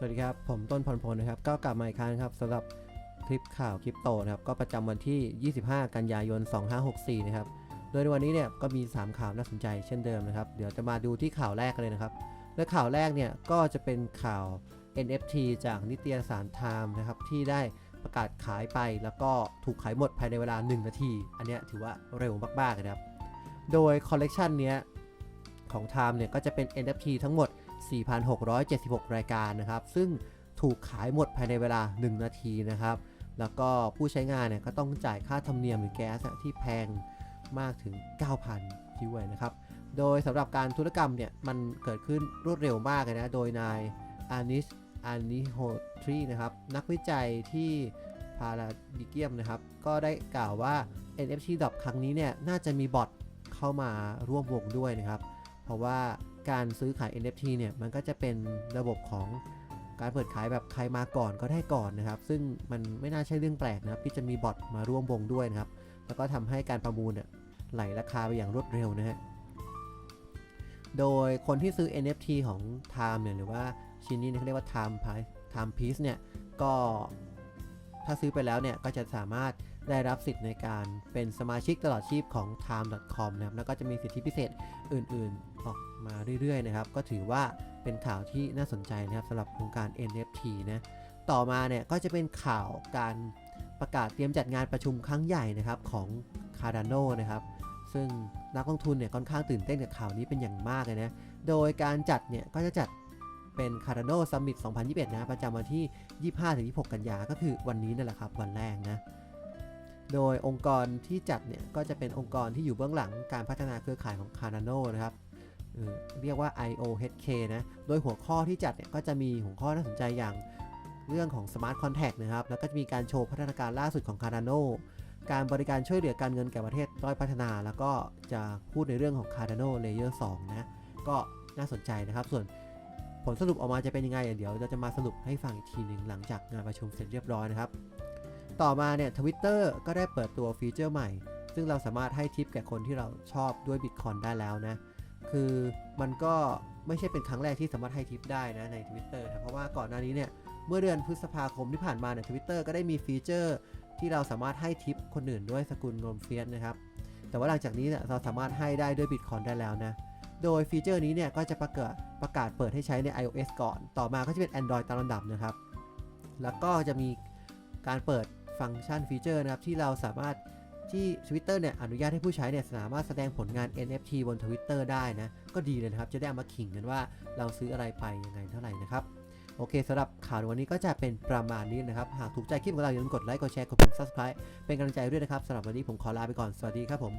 สวัสดีครับ ผมต้นพรพลนะครับ ก็กลับมาอีกครั้งครับสำหรับคลิปข่าวคลิปโตนะครับ ก็ประจำวันที่ 25 กันยายน 2564 นะครับ โดยในวันนี้เนี่ยก็มี 3 ข่าวน่าสนใจเช่นเดิมนะครับ เดี๋ยวจะมาดูที่ข่าวแรกกันเลยนะครับ และข่าวแรกเนี่ยก็จะเป็นข่าว NFT จากนิตยสารไทม์นะครับที่ได้ประกาศขายไปแล้วก็ถูกขายหมดภายในเวลา 1 นาที อันนี้ถือว่าเร็วมากๆนะครับ โดยคอลเลกชันเนี้ยของ Time เนี่ยก็จะเป็น NFT ทั้งหมด 4,676 รายการนะครับ ซึ่งถูกขายหมดภายในเวลา 1 นาทีนะครับ แล้วก็ผู้ใช้งานเนี่ยก็ต้องจ่ายค่าธรรมเนียมหรือแก๊สที่แพงมากถึง 9,000ด้วยนะครับ โดยสำหรับการธุรกรรมเนี่ยมันเกิดขึ้นรวดเร็วมากเลยนะ โดยนายอานิชอานิโฮทรีนะครับ นักวิจัยที่พาราดิเกียมนะครับ ก็ได้กล่าวว่า NFT Drop ครั้งนี้เนี่ยน่าจะมีบอทเข้ามาร่วมวงด้วยนะครับ เพราะว่า การซื้อขาย NFT เนี่ยมันก็จะเป็นระบบของการเปิดขายแบบใครมาก่อนก็ได้ก่อนนะครับ ซึ่งมันไม่น่าใช่เรื่องแปลกนะครับที่จะมีบอทมาร่วมวงด้วยนะครับ แล้วก็ทำให้การประมูลเนี่ยไหลราคาไปอย่างรวดเร็วนะฮะ โดยคนที่ซื้อ NFT ของ Time เนี่ยหรือว่าชิ้นนี้เนี่ยเขาเรียกว่า Time Piece Time Piece เนี่ยก็ถ้าซื้อไปแล้วเนี่ยก็จะสามารถ ได้รับสิทธิ์ในการเป็นสมาชิกตลอดชีพของ time.com นะครับแล้วก็จะมีสิทธิพิเศษอื่นๆ ออกมาเรื่อยๆนะครับ ก็ถือว่าเป็นข่าวที่น่าสนใจนะครับสำหรับโครงการ NFT นะต่อมาเนี่ยก็จะเป็นข่าวการประกาศเตรียมจัดงานประชุมครั้งใหญ่นะครับของ Cardano นะครับซึ่งนักลงทุนเนี่ยค่อนข้างตื่นเต้นกับข่าวนี้เป็นอย่างมากเลยนะ โดยการจัดเนี่ยก็จะจัดเป็น Cardano Summit 2021 นะ ประจำวันที่ 25-26 กันยา ก็คือวันนี้นั่นแหละครับ วันแรกนะ โดยองค์กรที่จัดเนี่ยก็จะเป็นองค์กรที่อยู่เบื้องหลังการพัฒนาเครือข่ายของ Cardano นะครับเรียกว่า IOHK นะ โดยหัวข้อที่จัดเนี่ยก็จะมีหัวข้อน่าสนใจอย่างเรื่องของ Smart Contact นะครับ แล้วก็จะมีการโชว์พัฒนาการล่าสุดของ Cardano การบริการช่วยเหลือการเงินแก่ประเทศด้อยพัฒนา แล้วก็จะพูดในเรื่องของ Cardano Layer 2 นะ ก็น่าสนใจนะครับ ส่วนผลสรุปออกมาจะเป็นยังไงเดี๋ยวเราจะมาสรุปให้ฟังอีกทีหนึ่งหลังจากงานประชุมเสร็จเรียบร้อยนะครับ ต่อมาเนี่ยทวิตเตอร์ก็ได้เปิดตัวฟีเจอร์ใหม่ ซึ่งเราสามารถให้ทิปแก่คนที่เราชอบด้วย Bitcoin ได้แล้วนะ คือมันก็ไม่ใช่เป็นครั้งแรกที่สามารถให้ทิปได้นะใน Twitter นะเพราะว่าก่อนหน้านี้เนี่ยเมื่อเดือนพฤษภาคมที่ผ่านมาเนี่ยทวิตเตอร์ก็ได้มีฟีเจอร์ ที่เราสามารถให้ทิปคนอื่นด้วยสกุลเงินเฟียสนะครับแต่ว่าหลังจากนี้เนี่ยเราสามารถให้ได้ด้วย Bitcoin ได้แล้วนะโดยฟีเจอร์นี้เนี่ยก็จะประกาศประกาศเปิดให้ใช้ใน iOS ก่อน ต่อมาก็จะเป็น Android ตามลำดับนะครับ แล้วก็จะมีการเปิด ฟังก์ชันฟีเจอร์นะครับที่เราสามารถที่ Twitter เนี่ยอนุญาตให้ผู้ใช้เนี่ยสามารถแสดงผลงาน NFT บน Twitter ได้นะ ก็ดีเลยนะครับ จะได้เอามาขิงกันว่าเราซื้ออะไรไปยังไงเท่าไหร่นะครับ โอเคสำหรับข่าวในวันนี้ก็จะเป็นประมาณนี้นะครับ หากถูกใจคลิปของเราอย่าลืมกดไลค์กดแชร์กดปุ่ม subscribe เป็นกำลังใจด้วยนะครับสำหรับวันนี้ผมขอลาไปก่อนสวัสดีครับผม